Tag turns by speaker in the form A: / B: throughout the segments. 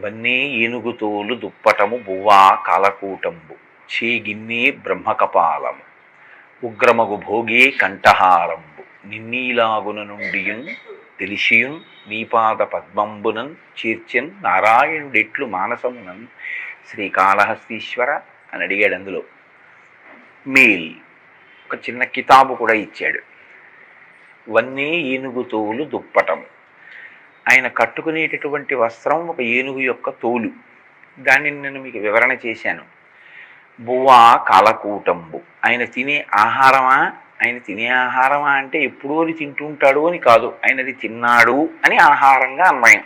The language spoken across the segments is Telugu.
A: వన్నే ఏనుగుతోలు దుప్పటము బువ్వా కాలకూటంబు. చేగిన్నే బ్రహ్మకపాలము. ఉగ్రమగు భోగే కంఠహారంబు. నిన్నీలాగున నుండియున్ తెలిసియున్ నీపాద పద్మంబునన్ చీర్చెన్ నారాయణుడెట్లు మానసమునన్ శ్రీకాళహస్తీశ్వర అని అడిగాడు అందులో. మేల్ ఒక చిన్న కితాబు కూడా ఇచ్చాడు. వన్నే ఏనుగుతోలు దుప్పటము. ఆయన కట్టుకునేటటువంటి వస్త్రం ఒక ఏనుగు యొక్క తోలు. దానిని నేను మీకు వివరణ చేశాను. బువ్వా కాలకూటంబు. ఆయన తినే ఆహారమా? ఆయన తినే ఆహారమా అంటే ఎప్పుడూ అది తింటుంటాడు అని కాదు. ఆయనది తిన్నాడు అని ఆహారంగా అన్వయం.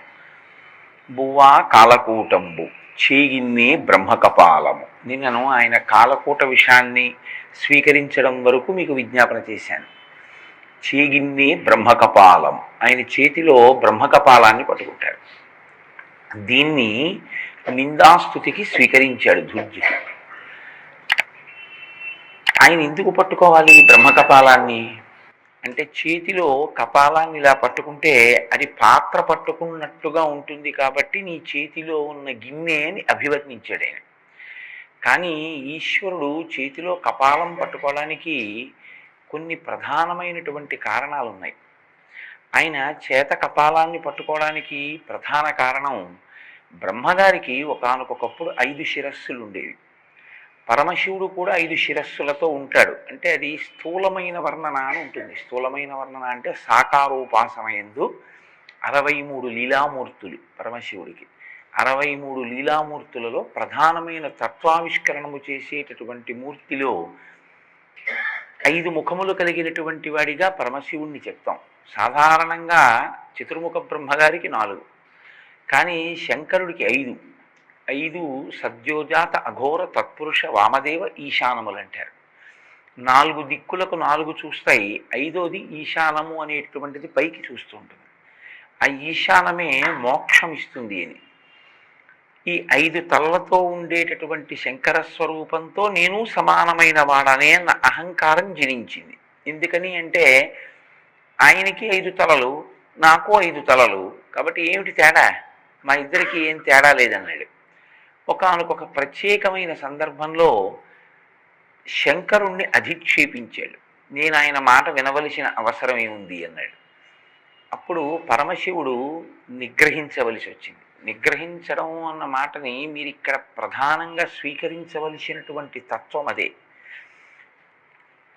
A: బువ్వా కాలకూటంబు. చేగిన్నే బ్రహ్మకపాలము. నిన్నను ఆయన కాలకూట విషయాన్ని స్వీకరించడం వరకు మీకు విజ్ఞాపన చేశాను. చేగిన్ని బ్రహ్మకపాలం. ఆయన చేతిలో బ్రహ్మకపాలాన్ని పట్టుకుంటాడు. దీన్ని నిందాస్తుతికి స్వీకరించాడు ధూర్జుడు. ఆయన ఎందుకు పట్టుకోవాలి బ్రహ్మకపాలాన్ని? అంటే చేతిలో కపాలాన్ని ఇలా పట్టుకుంటే అది పాత్ర పట్టుకున్నట్టుగా ఉంటుంది కాబట్టి నీ చేతిలో ఉన్న గిన్నె అని అభివర్ణించాడు ఆయన. కానీ ఈశ్వరుడు చేతిలో కపాలం పట్టుకోవడానికి కొన్ని ప్రధానమైనటువంటి కారణాలు ఉన్నాయి ఆయన చేత కపాలాన్ని పట్టుకోవడానికి ప్రధాన కారణం బ్రహ్మగారికి ఒకానొకప్పుడు ఐదు శిరస్సులు ఉండేవి పరమశివుడు కూడా ఐదు శిరస్సులతో ఉంటాడు. అంటే అది స్థూలమైన వర్ణన అని ఉంటుంది. స్థూలమైన వర్ణన అంటే సాకారోపాసనయందు అరవై మూడు లీలామూర్తులు పరమశివుడికి. అరవై మూడు లీలామూర్తులలో ప్రధానమైన తత్వావిష్కరణము చేసేటటువంటి మూర్తిలో ఐదు ముఖములు కలిగినటువంటి వాడిగా పరమశివుణ్ణి చెప్తాం. సాధారణంగా చతుర్ముఖ బ్రహ్మగారికి నాలుగు. కానీ శంకరుడికి ఐదు. ఐదు సద్యోజాత అఘోర తత్పురుష వామదేవ ఈశానములు అంటారు నాలుగు దిక్కులకు నాలుగు చూస్తాయి. ఐదోది ఈశానము అనేటటువంటిది పైకి చూస్తూ ఉంటుంది. ఆ ఈశానమే మోక్షం ఇస్తుంది అని. ఈ ఐదు తలలతో ఉండేటటువంటి శంకర స్వరూపంతో నేను సమానమైన వాడనే అన్న అహంకారం జనించింది. ఎందుకని అంటే ఆయనకి ఐదు తలలు నాకు ఐదు తలలు. కాబట్టి ఏమిటి తేడా? మా ఇద్దరికి ఏం తేడా లేదన్నాడు. ఒకనకొక ప్రత్యేకమైన సందర్భంలో శంకరుణ్ణి అధిక్షేపించాడు. నేను ఆయన మాట వినవలసిన అవసరం ఏముంది అన్నాడు. అప్పుడు పరమశివుడు నిగ్రహించవలసి వచ్చింది నిగ్రహించడం అన్న మాటని మీరు ఇక్కడ ప్రధానంగా స్వీకరించవలసినటువంటి తత్వం అదే.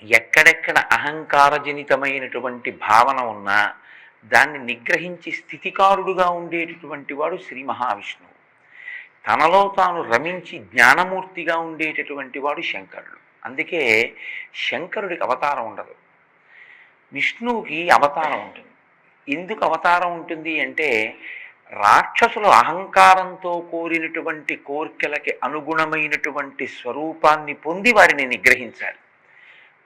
A: ఎక్కడెక్కడ అహంకారజనితమైనటువంటి భావన ఉన్నా దాన్ని నిగ్రహించి స్థితికారుడుగా ఉండేటటువంటి వాడు శ్రీ మహావిష్ణువు. తనలో తాను రమించి జ్ఞానమూర్తిగా ఉండేటటువంటి వాడు శంకరుడు. అందుకే శంకరుడికి అవతారం ఉండదు. విష్ణువుకి అవతారం ఉంటుంది. ఎందుకు అవతారం ఉంటుంది అంటే రాక్షసులు అహంకారంతో కోరినటువంటి కోర్కెలకి అనుగుణమైనటువంటి స్వరూపాన్ని పొంది వారిని నిగ్రహించాలి.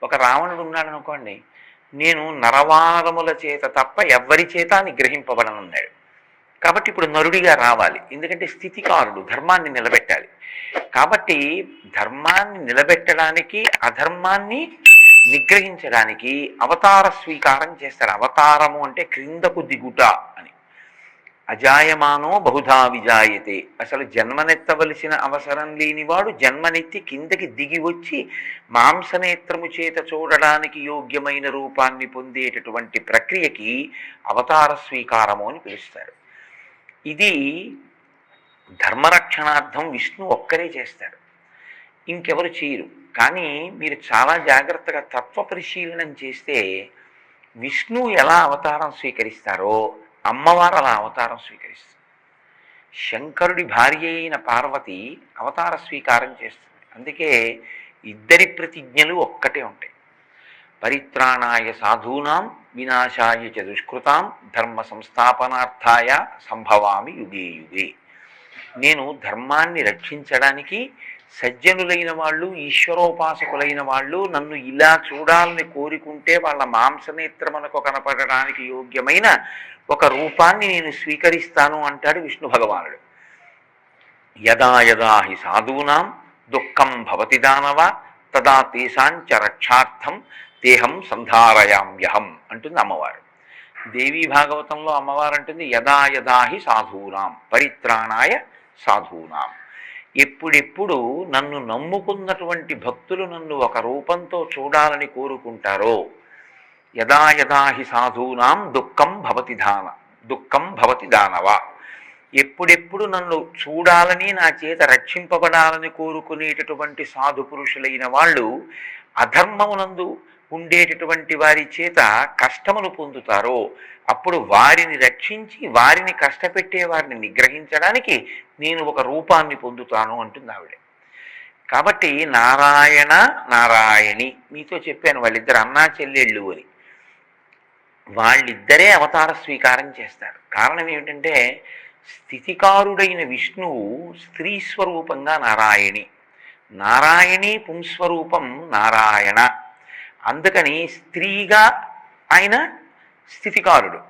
A: ఒక రావణుడు ఉన్నాడు అనుకోండి నేను నరవాదముల చేత తప్ప ఎవ్వరి చేత నిగ్రహింపబడనున్నాడు. కాబట్టి ఇప్పుడు నరుడిగా రావాలి. ఎందుకంటే స్థితికారుడు ధర్మాన్ని నిలబెట్టాలి. కాబట్టి ధర్మాన్ని నిలబెట్టడానికి అధర్మాన్ని నిగ్రహించడానికి అవతార స్వీకారం చేస్తారు. అవతారము అంటే క్రిందకు దిగుట అని. అజాయమానో బహుధా విజాయతే. అసలు జన్మనెత్తవలసిన అవసరం లేనివాడు జన్మనెత్తి కిందకి దిగి వచ్చి మాంసనేత్రము చేత చూడడానికి యోగ్యమైన రూపాన్ని పొందేటటువంటి ప్రక్రియకి అవతార స్వీకారము అని పిలుస్తారు. ఇది ధర్మరక్షణార్థం విష్ణు ఒక్కరే చేస్తాడు ఇంకెవరు చేయరు. కానీ మీరు చాలా జాగ్రత్తగా తత్వ పరిశీలనం చేస్తే విష్ణు ఎలా అవతారం స్వీకరిస్తారో అమ్మవారు అలా అవతారం స్వీకరిస్తుంది. శంకరుడి భార్య అయిన పార్వతి అవతార స్వీకారం చేస్తుంది. అందుకే ఇద్దరి ప్రతిజ్ఞలు ఒక్కటే ఉంటాయి. పరిత్రాణాయ సాధూనాం వినాశాయ చ దుష్కృతాం ధర్మ సంస్థాపనార్థాయ సంభవామి యుగే యుగే. నేను ధర్మాన్ని రక్షించడానికి సజ్జనులైన వాళ్ళు ఈశ్వరోపాసకులైన వాళ్ళు నన్ను ఇలా చూడాలని కోరుకుంటే వాళ్ళ మాంసనేత్రమునకు కనపడడానికి యోగ్యమైన ఒక రూపాన్ని నేను స్వీకరిస్తాను అంటాడు విష్ణు భగవానుడు. యదా యదా హి సాధూనాం దుఃఖం భవతి దానవ తదా తేషాంచ రక్షార్థం దేహం సంధారయామ్యహం అంటుంది అమ్మవారు. దేవీ భాగవతంలో అమ్మవారు అంటుంది యదా యదా హి సాధూనాం పరిత్రాణాయ సాధూనాం. ఎప్పుడెప్పుడు నన్ను నమ్ముకున్నటువంటి భక్తులు నన్ను ఒక రూపంతో చూడాలని కోరుకుంటారో? యదా యదా హి సాధూనాం దుఃఖం భవతి దాన దుఃఖం భవతి దానవా. ఎప్పుడెప్పుడు నన్ను చూడాలని నా చేత రక్షింపబడాలని కోరుకునేటటువంటి సాధు పురుషులైన వాళ్ళు అధర్మమునందు ఉండేటటువంటి వారి చేత కష్టమును పొందుతారో అప్పుడు వారిని రక్షించి వారిని కష్టపెట్టే వారిని నిగ్రహించడానికి నేను ఒక రూపాన్ని పొందుతాను అంటుంది ఆవిడ. కాబట్టి నారాయణ నారాయణి మీతో చెప్పాను వాళ్ళిద్దరు అన్నా చెల్లెళ్ళు అని. వాళ్ళిద్దరే అవతార స్వీకారం చేస్తారు. కారణం ఏమిటంటే స్థితికారుడైన విష్ణువు స్త్రీ స్వరూపంగా నారాయణి. నారాయణి పుంస్వరూపం నారాయణ. అందుకని స్త్రీగా ఆయన స్థితికారుడు.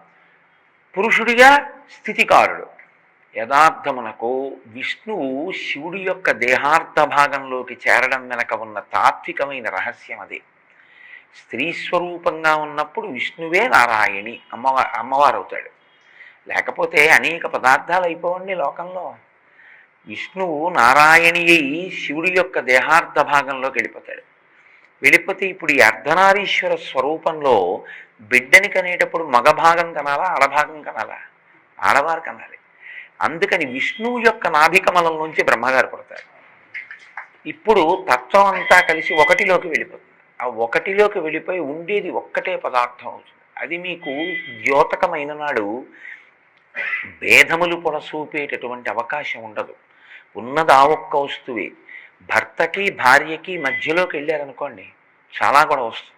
A: పురుషుడిగా స్థితికారుడు. యథార్థమునకు విష్ణువు శివుడి యొక్క దేహార్థ భాగంలోకి చేరడం వెనక ఉన్న తాత్వికమైన రహస్యం అది. స్త్రీ స్వరూపంగా ఉన్నప్పుడు విష్ణువే నారాయణి. అమ్మవారు అవుతాడు లేకపోతే అనేక పదార్థాలు అయిపోవండి లోకంలో. విష్ణువు నారాయణియై శివుడి యొక్క దేహార్థ భాగంలోకి వెళ్ళిపోతాడు. వెళ్ళిపోతే ఇప్పుడు ఈ అర్ధనారీశ్వర స్వరూపంలో బిడ్డని కనేటప్పుడు మగ భాగం కనాలా ఆడభాగం కనాలా? ఆడవారు కనాలి. అందుకని విష్ణువు యొక్క నాభికమలం నుంచి బ్రహ్మగారు పడతారు. ఇప్పుడు తత్వం అంతా కలిసి ఒకటిలోకి వెళ్ళిపోతుంది. ఆ ఒకటిలోకి వెళ్ళిపోయి ఉండేది ఒక్కటే పదార్థం అవుతుంది. అది మీకు ద్యోతకమైన నాడు భేదములు పొడసూపేటటువంటి అవకాశం ఉండదు. ఉన్నది ఆ ఒక్క వస్తువే. భర్తకి భార్యకి మధ్యలోకి వెళ్ళారనుకోండి చాలా కూడా వస్తుంది.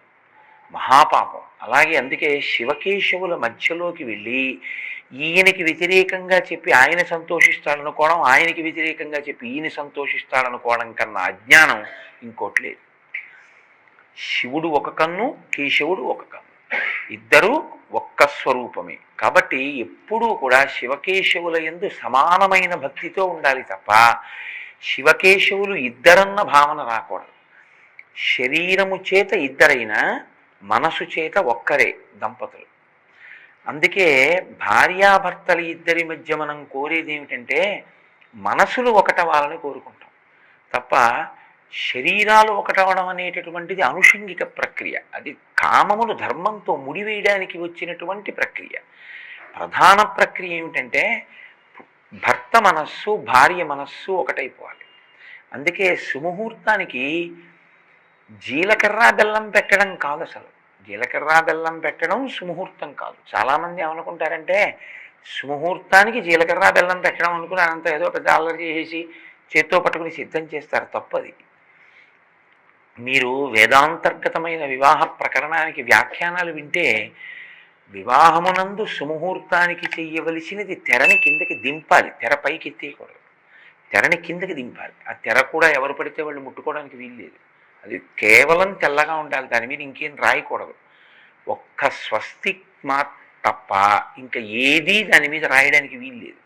A: మహాపాపం. అలాగే అందుకే శివకేశవుల మధ్యలోకి వెళ్ళి ఈయనకి వ్యతిరేకంగా చెప్పి ఆయన సంతోషిస్తాడనుకోవడం ఆయనకి వ్యతిరేకంగా చెప్పి ఈయన సంతోషిస్తాడనుకోవడం కన్నా అజ్ఞానం ఇంకోటి లేదు. శివుడు ఒక కన్ను కేశవుడు ఒక కన్ను. ఇద్దరూ ఒక్క స్వరూపమే. కాబట్టి ఎప్పుడూ కూడా శివకేశవుల ఎందు సమానమైన భక్తితో ఉండాలి తప్ప శివకేశవులు ఇద్దరన్న భావన రాకూడదు. శరీరము చేత ఇద్దరైనా మనసు చేత ఒక్కరే దంపతులు. అందుకే భార్యాభర్తల ఇద్దరి మధ్య మనం కోరేది ఏమిటంటే మనసులు ఒకటవాలని కోరుకుంటాం. తప్ప శరీరాలు ఒకటవడం అనేటటువంటిది అనుషంగిక ప్రక్రియ. అది కామమును ధర్మంతో ముడివేయడానికి వచ్చినటువంటి ప్రక్రియ. ప్రధాన ప్రక్రియ ఏమిటంటే భర్త మనస్సు భార్య మనస్సు ఒకటైపోవాలి. అందుకే సుముహూర్తానికి జీలకర్ర బెల్లం పెట్టడం కాదు అసలు. జీలకర్ర బెల్లం పెట్టడం సుముహూర్తం కాదు. చాలామంది ఏమనుకుంటారంటే సుముహూర్తానికి జీలకర్ర బెల్లం పెట్టడం అనుకుని అనంత ఏదో పెద్ద అల్లరి చేసి చేత్తో పట్టుకుని సిద్ధం చేస్తారు. తప్పది. మీరు వేదాంతర్గతమైన వివాహ ప్రకరణానికి వ్యాఖ్యానాలు వింటే వివాహమునందు సుముహూర్తానికి చెయ్యవలసినది తెరని కిందకి దింపాలి. తెర పైకి ఎత్తేయకూడదు. తెరని కిందకి దింపాలి. ఆ తెర కూడా ఎవరు పడితే వాళ్ళు ముట్టుకోవడానికి వీల్లేదు. అది కేవలం తెల్లగా ఉండాలి. దాని మీద ఇంకేం రాయకూడదు. ఒక్క స్వస్తి మా తప్ప ఇంకా ఏదీ దాని మీద రాయడానికి వీల్లేదు.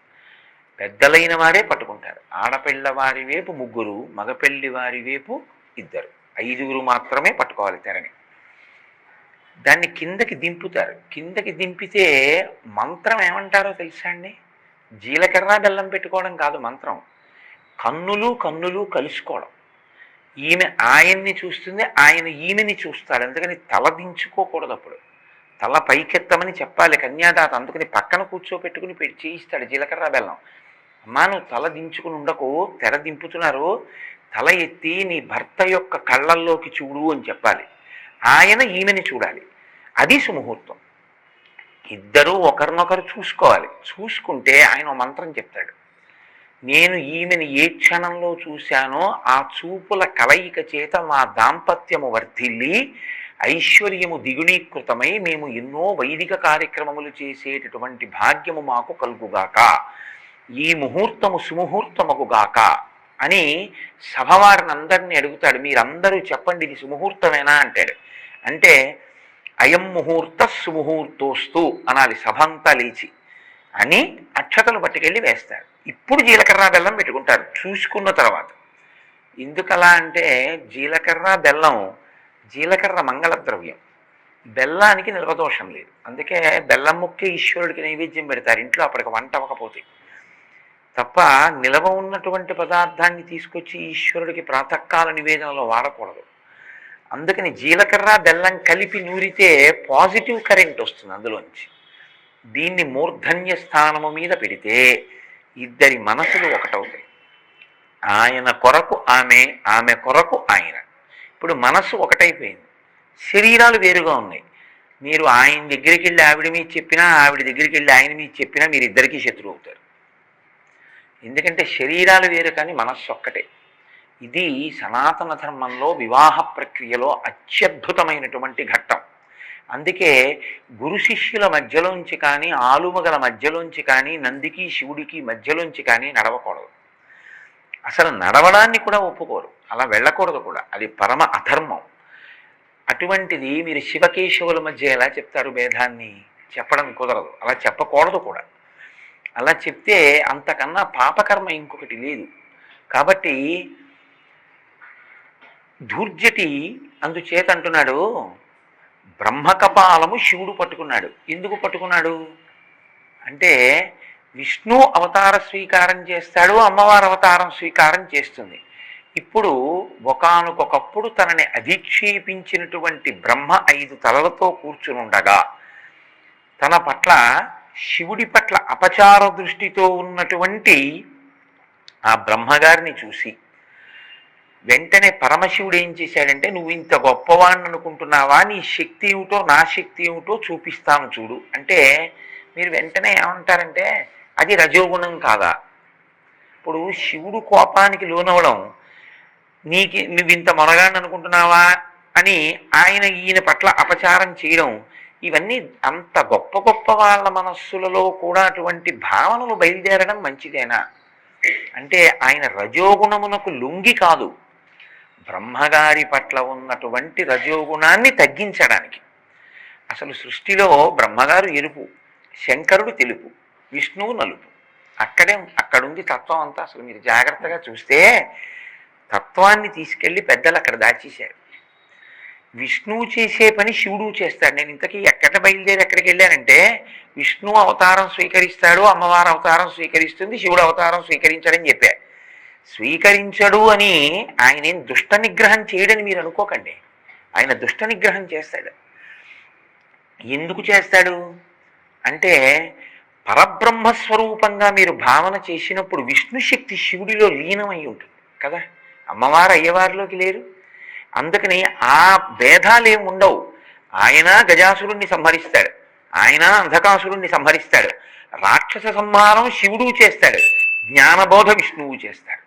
A: పెద్దలైన వారే పట్టుకుంటారు. ఆడపిల్ల వారి వైపు ముగ్గురు మగపెళ్ళి వారి వైపు ఇద్దరు. ఐదుగురు మాత్రమే పట్టుకోవాలి తెరని. దాన్ని కిందకి దింపుతారు. కిందకి దింపితే మంత్రం ఏమంటారో తెలుసా అండి? జీలకర్ర బెల్లం పెట్టుకోవడం కాదు మంత్రం. కన్నులు కన్నులు కలుసుకోవడం. ఈమె ఆయన్ని చూస్తుంది ఆయన ఈమెని చూస్తాడు. అందుకని తల దించుకోకూడదు అప్పుడు. తల పైకెత్తమని చెప్పాలి కన్యాదాత. అందుకని పక్కన కూర్చోపెట్టుకుని పెట్టి చేయిస్తాడు జీలకర్ర బెల్లం. అమ్మా నువ్వు తల దించుకుని ఉండకు తెర దింపుతున్నారు. తల ఎత్తి నీ భర్త యొక్క కళ్ళల్లోకి చూడు అని చెప్పాలి. ఆయన ఈమెని చూడాలి. అది సుముహూర్తం. ఇద్దరూ ఒకరినొకరు చూసుకోవాలి. చూసుకుంటే ఆయన మంత్రం చెప్తాడు. నేను ఈమెను ఏ క్షణంలో చూశానో ఆ చూపుల కలయిక చేత మా దాంపత్యము వర్ధిల్లి ఐశ్వర్యము దిగుణీకృతమై మేము ఎన్నో వైదిక కార్యక్రమములు చేసేటటువంటి భాగ్యము మాకు కలుగుగాక. ఈ ముహూర్తము సుముహూర్తముగుగాక. అని సభవారిని అందరినీ అడుగుతాడు. మీరందరూ చెప్పండి ఇది సుముహూర్తమేనా? అంటాడు. అంటే అయం ముహూర్త సుముహూర్తోస్తు అనాలి సభ అంతా లేచి అని అక్షతలు పట్టుకెళ్ళి వేస్తారు ఇప్పుడు జీలకర్ర బెల్లం పెట్టుకుంటారు చూసుకున్న తర్వాత. ఎందుకలా అంటే జీలకర్ర బెల్లం జీలకర్ర మంగళ ద్రవ్యం బెల్లానికి నిల్వదోషం లేదు. అందుకే బెల్లం ముక్కే ఈశ్వరుడికి నైవేద్యం పెడతారు. ఇంట్లో అప్పటికి వంట అవ్వకపోతే. తప్ప నిలవ ఉన్నటువంటి పదార్థాన్ని తీసుకొచ్చి ఈశ్వరుడికి ప్రాతకాల నివేదనలో వాడకూడదు. అందుకని జీలకర్ర బెల్లం కలిపి నూరితే పాజిటివ్ కరెంట్ వస్తుంది అందులోంచి. దీన్ని మూర్ధన్య స్థానము మీద పెడితే ఇద్దరి మనసులు ఒకటవుతాయి. ఆయన కొరకు ఆమె ఆమె కొరకు ఆయన. ఇప్పుడు మనస్సు ఒకటైపోయింది. శరీరాలు వేరుగా ఉన్నాయి. మీరు ఆయన దగ్గరికి వెళ్ళి ఆవిడ మీద చెప్పినా ఆవిడ దగ్గరికి వెళ్ళి ఆయన మీద చెప్పినా మీరు ఇద్దరికీ శత్రువు అవుతారు. ఎందుకంటే శరీరాలు వేరు కానీ మనస్సు ఒక్కటే. ఇది సనాతన ధర్మంలో వివాహ ప్రక్రియలో అత్యద్భుతమైనటువంటి ఘట్టం. అందుకే గురు శిష్యుల మధ్యలోంచి కానీ ఆలుమగల మధ్యలోంచి కానీ నందికి శివుడికి మధ్యలోంచి కానీ నడవకూడదు. అసలు నడవడాన్ని కూడా ఒప్పుకోరు. అలా వెళ్ళకూడదు కూడా. అది పరమ అధర్మం. అటువంటిది మీరు శివకేశవుల మధ్య ఎలా చెప్తారు భేదాన్ని? చెప్పడం కుదరదు. అలా చెప్పకూడదు కూడా. అలా చెప్తే అంతకన్నా పాపకర్మ ఇంకొకటి లేదు. కాబట్టి ధూర్జటి అందుచేత అంటున్నాడు బ్రహ్మకపాలము శివుడు పట్టుకున్నాడు. ఎందుకు పట్టుకున్నాడు? అంటే విష్ణు అవతార స్వీకారం చేస్తాడు అమ్మవారు అవతారం స్వీకారం చేస్తుంది. ఇప్పుడు ఒకనకొకప్పుడు తనని అధిక్షేపించినటువంటి బ్రహ్మ ఐదు తలలతో కూర్చునుండగా తన పట్ల శివుడి పట్ల అపచార దృష్టితో ఉన్నటువంటి ఆ బ్రహ్మగారిని చూసి వెంటనే పరమశివుడు ఏం చేశాడంటే నువ్వు ఇంత గొప్పవాణ్ణి అనుకుంటున్నావా? నీ శక్తి ఏమిటో నా శక్తి ఏమిటో చూపిస్తాను చూడు. అంటే మీరు వెంటనే ఏమంటారంటే అది రజోగుణం కాదా? ఇప్పుడు శివుడు కోపానికి లోనవడం నీకు నువ్వు ఇంత మొనగాన్ని అనుకుంటున్నావా? అని ఆయన ఈయన పట్ల అపచారం చేయడం ఇవన్నీ అంత గొప్ప గొప్ప వాళ్ళ మనస్సులలో కూడా అటువంటి భావనలు బయలుదేరడం మంచిదేనా? అంటే ఆయన రజోగుణమునకు లొంగి కాదు. బ్రహ్మగారి పట్ల ఉన్నటువంటి రజోగుణాన్ని తగ్గించడానికి. అసలు సృష్టిలో బ్రహ్మగారు ఎరుపు శంకరుడు తెలుపు విష్ణువు నలుపు. అక్కడే అక్కడుంది తత్వం అంతా. అసలు మీరు జాగ్రత్తగా చూస్తే తత్వాన్ని తీసుకెళ్ళి పెద్దలు అక్కడ దాచేశారు. విష్ణువు చేసే పని శివుడు చేస్తాడు. నేను ఇంతకీ ఎక్కడ బయలుదేరి ఎక్కడికి వెళ్ళానంటే విష్ణు అవతారం స్వీకరిస్తాడు అమ్మవారు అవతారం స్వీకరిస్తుంది శివుడు అవతారం స్వీకరించడని చెప్పా. స్వీకరించడు అని ఆయన ఏం దుష్ట నిగ్రహం చేయడని మీరు అనుకోకండి. ఆయన దుష్ట నిగ్రహం చేస్తాడు. ఎందుకు చేస్తాడు? అంటే పరబ్రహ్మస్వరూపంగా మీరు భావన చేసినప్పుడు విష్ణు శక్తి శివుడిలో లీనమై ఉంటుంది. కదా? అమ్మవారు అయ్యవారిలోకి లేరు. అందుకని ఆ భేదాలు ఏమి ఉండవు. ఆయన గజాసురుణ్ణి సంహరిస్తాడు. ఆయన అంధకాసురుణ్ణి సంహరిస్తాడు. రాక్షస సంహారం శివుడు చేస్తాడు. జ్ఞానబోధ విష్ణువు చేస్తాడు.